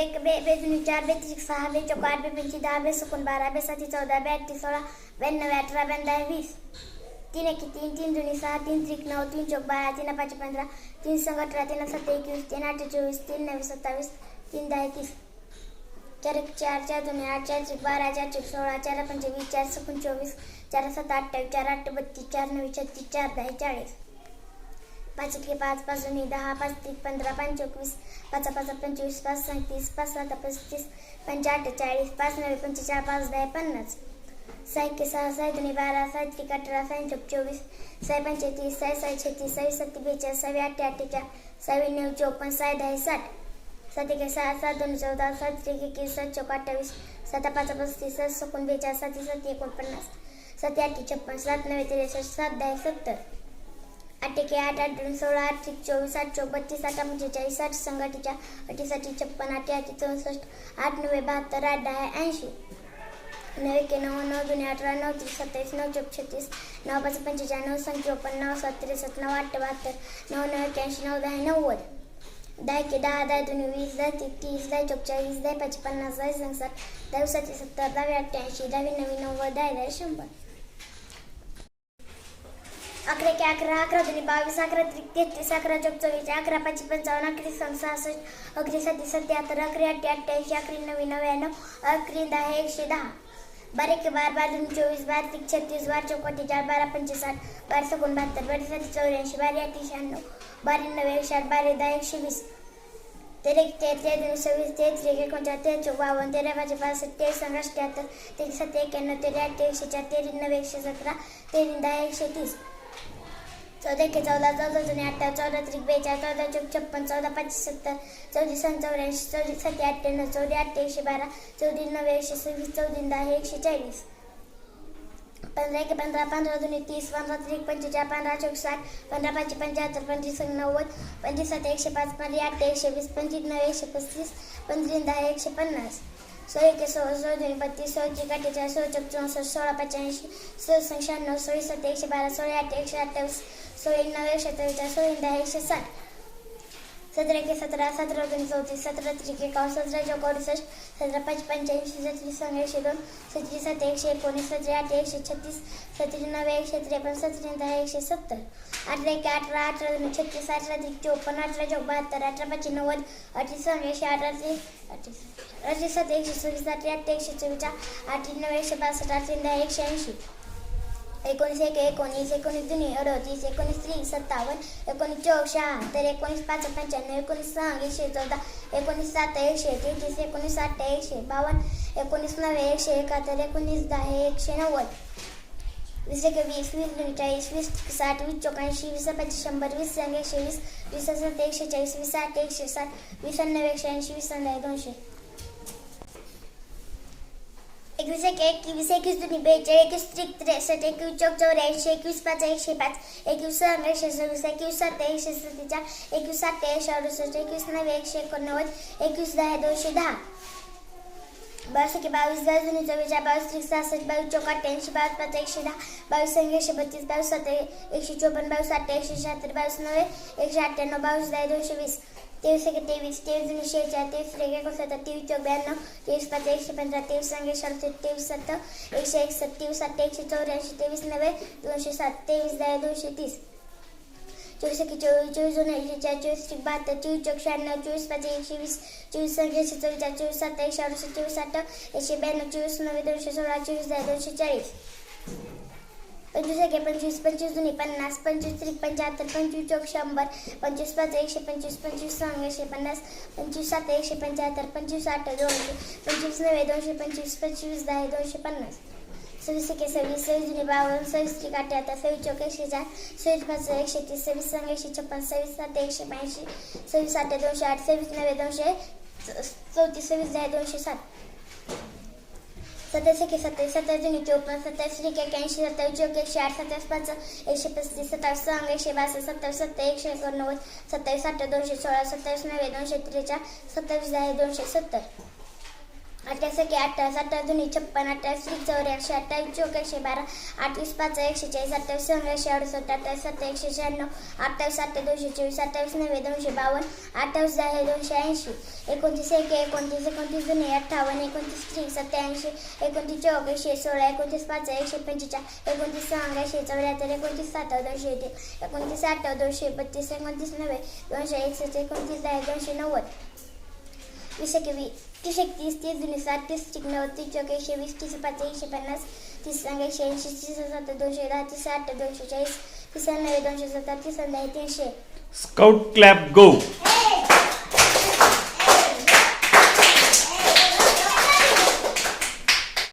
बे बे चार बे त्रिक सहा बे चौक आठ बे पंची दहा बे सुकून बारा बे साती चौदा बे अठ्ठी सोळा ब्याण्णव अठरा ब्याण्णव वीस. तीन एक तीन तीन जुनी सहा तीन त्रिक नऊ तीन चौक बारा तीन पाच पंधरा तीन संग अठरा तीन सात एकवीस तीन आठ चोवीस तीन नऊ सत्तावीस तीन दहा एकवीस. चार एक चार चार दोन आठ चार चौक बारा चार चौक सोळा चार पंचवीस चार सकून चोवीस चार सात अठ्ठावीस चार आठ बत्तीस चार नऊ छत्तीस चार दहा चाळीस. पाच एके पाच पाच दोन्ही दहा पाच तीन पंधरा पाच एकवीस पाच पाच पंचवीस पाच सत्तीस पाच सात पस्तीस पंच अठ्ठेचाळीस पाच नव्वे पंचेचाळीस पाच दहा पन्नास. सहा सहा सहा दोन्ही बारा सहा एक अठरा सहा चौक चोवीस सहा पंचेतीस सहा सहा छत्तीस सहा सत्ती बेचाळीस सहावी अठ्ठे अठ्ठेचाळ सहावी नऊ चौपन्न सहा दहा साठ. सात एक सहा सात दोन चौदा सात एक एकवीस सात चौक अठ्ठावीस. सात पाच पस्तीस सात सकोण बेचाळीस सात सात एकोणपन्नास. सात आठ छप्पन सात नव्वे त्रेसष्ट सात दहा सत्तर. आठ एके आठ आठ दोन सोळा आठ चोवीस आठ चौक बत्तीस आठ पंचेचाळीस आठ संघाटीच्या अटीसाठी छप्पन आठ आठ चौसष्ट आठ नव्हे बहात्तर आठ दहा ऐंशी नऊ एके नऊ नऊ दोन्ही अठरा नऊ तीस सत्तावीस नऊ चौक छत्तीस नऊ पाच पंचेचाळीस नऊ संख्या चोपन्न नऊ सात त्रेसष्ट नऊ आठ बहात्तर नऊ नऊ एक्याऐंशी नऊ दहा नव्वद दहा एके दहा दहा दोन वीस दहा तीस तीस दहा चौक चाळीस दहा पाच पन्नास दहा संसार दहा सत्तर दहावी अठ्ठ्याऐंशी दहावी नवी नव्वद दहा दहा शंभर. अकरा एक अकरा अकरा दोन्ही बावीस अकरा तेहतीस अकरा चौक चोवीस अकरा पाचशे पंचावन्न अकरा सहा सहासष्ट अकरा साती सत्याहत्तर अकरा अठ्ठे अठ्ठ्याऐंशी अकरा नव्वे नव्याण्णव अकरा दहा एकशे दहा. बारा एक बार बार दोन चोवीस बारा तीन छत्तीस बारा चौकटी चार बारा पंचेसाठ बारा सकोण बहात्तर बारा साती चौऱ्याऐंशी बारा अठ्ठे शहाण्णव बारा नव्वे एकशे आठ बारा दहा एकशे वीस. तेरा एक तेरा तेरा दोन सव्वीस तेरा त्रिक एकोणचाळीस तेरा बावन्न तेरा पाचशे पासष्ट तेरा संघ अठ्ठ्याहत्तर तेरा सात एक्याण्णव तेरा आठ एकशे चार तेरा नव्वे एकशे सतरा तेरा दहा एकशे तीस. चौदा एके चौदा चौदा जुने अठ्ठावीस चौदा त्रिक बेचाळीस चौदा चौक छप्पन चौदा पाचशे सत्तर चौदी सण चौऱ्याऐंशी चौदी सत्ते अठ्ठ्याण्णव चौदा अठ्ठे एकशे बारा चौदी नव्वे एकशे सव्वीस चौदी दहा एकशे चाळीस. पंधरा एके पंधरा पंधरा दोन्ही तीस पंधरा त्रिक पंचेचाळीस पंधरा चौक साठ पंधरा पाचशे पंच्याहत्तर पंचवीस नव्वद पंचवीस सात एकशे पाच पंधरा आठ एकशे वीस पंचवीस नऊ एकशे पस्तीस पंचवीस दहा एकशे पन्नास. सोळा एके सोळा सोळा दोन्ही बत्तीस सोळा त्रिक अठ्ठेचाळीस सोळा चौक चौसष्ट सोळा पंच्याऐंशी सोळा शहाण्णव सोळी सात एकशे बारा सोळा आठ एकशे अठ्ठावीस सोळी नऊ एकशे त्रेचाळीस सोळा दहा एकशे साठ सतरा एके सतरा सतरा दोन चौतीस सतरा त्रिक एकावन्न सतरा चौक अडुसष्ट सतरा पाच पंच्याऐंशी सत्तीस संघ एकशे दोन सत्तीस सात एकशे एकोणीस सतरा आठ एकशे छत्तीस सत्तीस नव्या एकशे त्रेपन्न सत्तीस दहा एकशे सत्तर अठरा एके अठरा अठरा दोन छत्तीस अठरा त्रिक चोपन्न अठरा चौक बहात्तर अठरा पाचशे नव्वद अठरा संघ एकशे अठरा ते अठरा सात एकशे सव्वीस अठरा आठ एकशे चोवीस अठरा नऊ एकशे बासष्ट अठरा दहा एकशे ऐंशी एकोणीस एक एकोणीस एकोणीस दोन्ही अडतीस एकोणीस तीन सत्तावन्न एकोणीस चौक शहात्तर एकोणीस पाच पंच्याण्णव एकोणीस सहा एकशे चौदा एकोणीस सात एकशे तेहतीस एकोणीस आठ एकशे बावन्न एकोणीस नव्वे एकशे एकाहत्तर एकोणीस दहा एकशे नव्वद. वीस एक वीस वीस दोन चाळीस वीस साठ वीस चौऱ्याऐंशी वीस पंचवीस शंभर वीस एकशे वीस वीस सात एकशे चाळीस वीस आठ एकशे साठ वीस नव्वे एकशे ऐंशी वीस दहा दोनशे. एकवीस एक एकवीस एकवीस दोन्ही बेचाळीस एकवीस त्रिक त्रेसष्ट एकवीस चौक चौऱ्याऐंशी एकवीस पाच एकशे पाच एकवीस सहा एकशे सव्वीस एकवीस सात एकशे सत्तेचाळीस एकवीस सात एकशे अडुसष्ट एकवीस नव्वे एकशे एकोणनव्वद एकवीस दहा दोनशे दहा बावीस एके बावीस दहा जुनी चव्वेचाळीस बावीस त्रिक सहासष्ट बावीस चौक अठ्ठ्याऐंशी बावीस पाच एकशे दहा बावीस संघ एकशे बत्तीस बावीस सात एकशे चोपन्न बावीस आठ एकशे शहात्तर बावीस नव्वे एकशे अठ्ठ्याण्णव बावीस दहा दोनशे वीस तेवीस एक तेवीस तेवीस दोनशे शेहेचाळीस तेवीस एक एकोणसत्तर तेवीस चौक ब्याण्णव तेवीस पाच एकशे पंधरा तेवीस संघ एकशे अडतीस तेवीस सत्तर एकशे एकसष्ट तेवीस आठ एकशे चौऱ्याऐंशी तेवीस नव्वे दोनशे सात तेवीस दहा दोनशे तीस. चोवीस एक चोवीस चोवीस दोन एकशे चार चोवीस बहात्तर चोवीस चौक शहाण्णव चोवीस पाच एकशे वीस चोवीस संघ एकशे चव्वेचाळीस चोवीस सात एकशे अडुसष्ट चोवीस आठ एकशे ब्याण्णव चोवीस नव्वे दोनशे सोळा चोवीस दहा दोनशे चाळीस. पंचवीस एक पंचवीस पंचवीस दोन्ही पन्नास पंचवीस त्रिक पंच्याहत्तर पंचवीस चौक शंभर पंचवीस पाच एकशे पंचवीस पंचवीस सहा एकशे पन्नास पंचवीस सात एकशे पंच्याहत्तर पंचवीस आठ दोनशे पंचवीस नव्हे दोनशे पंचवीस पंचवीस दहा दोनशे पन्नास. सव्वीस एके सव्वीस सव्वीस जुनी बावन्न सव्वीस त्रिक अठ्याहत्तर सव्वीस चौक एकशे चार सव्वीस पाच एकशे तीस सव्वीस सहा एकशे छप्पन सव्वीस सात एकशे ब्याऐंशी सव्वीस आठ दोनशे आठ सव्वीस नव्हे दोनशे चौतीस सव्वीस दहा दोनशे सात. सत्याऐंशी एके सत्तावीस सत्तावीस जुनी चौपन्न सत्तावीस एक्याऐंशी सत्तावीस चौक एकशे आठ सत्तावीस पाच एकशे पस्तीस सत्तावीस सहा एकशे बासष्ट सत्तावीस सत्तर एकशे एकोणनव्वद सत्तावीस आठ दोनशे सोळा सत्तावीस नव्वे दोनशे त्रेचाळीस सत्तावीस दहा दोनशे सत्तर. अठ्ठावीस एके अठ्ठावीस अठ्ठावीस दोन्ही छप्पन अठ्ठावीस त्रिक चौऱ्याऐंशी अठ्ठावीस चौक एकशे बारा अठ्ठावीस पाच एकशे चाळीस अठ्ठावीस संघ अडुसष्ट अठ्ठावीस सत्ता एकशे शहाण्णव अठ्ठावीस अठ्ठे दोनशे चोवीस अठ्ठावीस नव्वे दोनशे बावन्न अठ्ठावीस दहा दोनशे ऐंशी एकोणतीस एक एकोणतीस एकोणतीस दोन्ही अठ्ठावन्न एकोणतीस तीस सत्त्याऐंशी एकोणतीस चौक एकशे सोळा एकोणतीस पाच एकशे पंचेचाळीस एकोणतीस सहा एकशे चौऱ्याहत्तर एकोणतीस सात दोनशे तीन एकोणतीस आठ दोनशे बत्तीस एकोणतीस नव्वे दोनशे एकसष्ट एकोणतीस दहा दोनशे नव्वद. वीस एके वीस तीस एकतीस तीस जुनी सात तीस चिक तीस चौक एकशे वीस तीस पाच एकशे पन्नास तीस सांग एकशे ऐंशी तीस सात दोनशे दहा तीस आठ दोनशे चाळीस तीस नव्वे दोनशे सत्तर तीस दहा तीनशे स्काउट क्लॅप गो